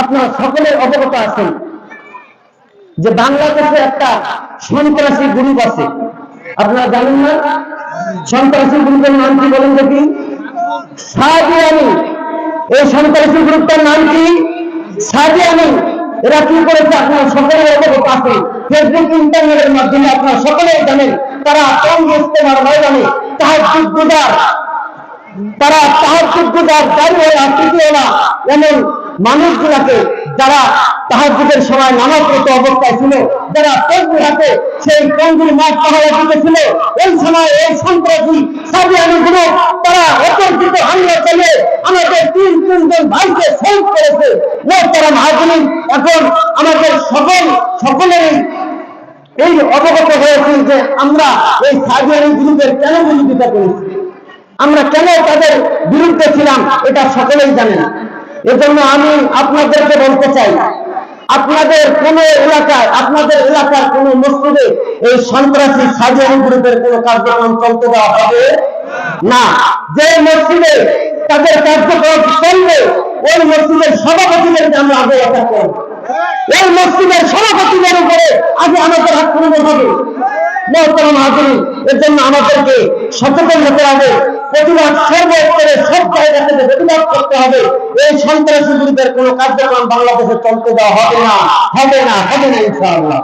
আপনারা সকলে অবগত আছেন যে বাংলাদেশে একটা সন্ত্রাসী গ্রুপ আছে। আপনারা জানেন না? সন্ত্রাসী গ্রুপের নাম কি বলেন দেখি? সাদিয়ানি এই সন্ত্রাসী গ্রুপটার নাম কি? সাদিয়ানি এরা কি করেছে? আপনারা সকলে অবগত আছে ফেসবুক, ইন্টারনেটের মাধ্যমে আপনারা সকলেই জানেন, তারা কম ইস্তেমার ময়দানে তাহার যুদ্ধদার তারা তাহার যুদ্ধদার দাঁড়িয়ে তৃতীয়লা এমন মানুষগুলাকে যারা তাহার যুগের সময় নামাজ অবস্থায় ছিল, যারা তসবি হাতে সেই টঙ্গুর মাঠ পাহাড়ে দিতেছিল ওই সময় এই সন্ত্রাসী সাবিয়ানি গ্রুপ তারা অপরচিত হামলা চালিয়ে আমাদের তিন তিনজন ভাইকে শহীদ করেছে। ও তারা মাহাজনী এখন আমাদের সকল, সকলেরই এই অবগত হয়েছি যে আমরা এই সাবিয়ানি গ্রুপের কেন বিরোধিতা করেছি? আমরা কেন তাদের বিরুদ্ধে ছিলাম, এটা সকলেই জানেন এজন্য আমি আপনাদেরকে বলতে চাই, আপনাদের কোন এলাকায়, আপনাদের এলাকার কোন মসজিদে এই সন্ত্রাসী সাজিয়ানি গ্রুপের কোন কার্যক্রম চলতে দেওয়া হবে? না। যে মসজিদে তাদের কার্যক্রম চলবে, ওই মসজিদের সভাপতিদেরকে আমরা অবগত করব। এই মসজিদের সভাপতিদের উপরে আগে আমাদের আক্রমণ হবে। মহতরম হাজির, এর জন্য আমাদেরকে সচেতন হতে হবে। প্রতিবাদ সর্বস্তরে সব জায়গা থেকে প্রতিবাদ করতে হবে। এই সন্ত্রাসী গ্রুপের কোনো কার্যক্রম বাংলাদেশে চলতে দেওয়া হবে না। হবে না হবে না ইনশাআল্লাহ।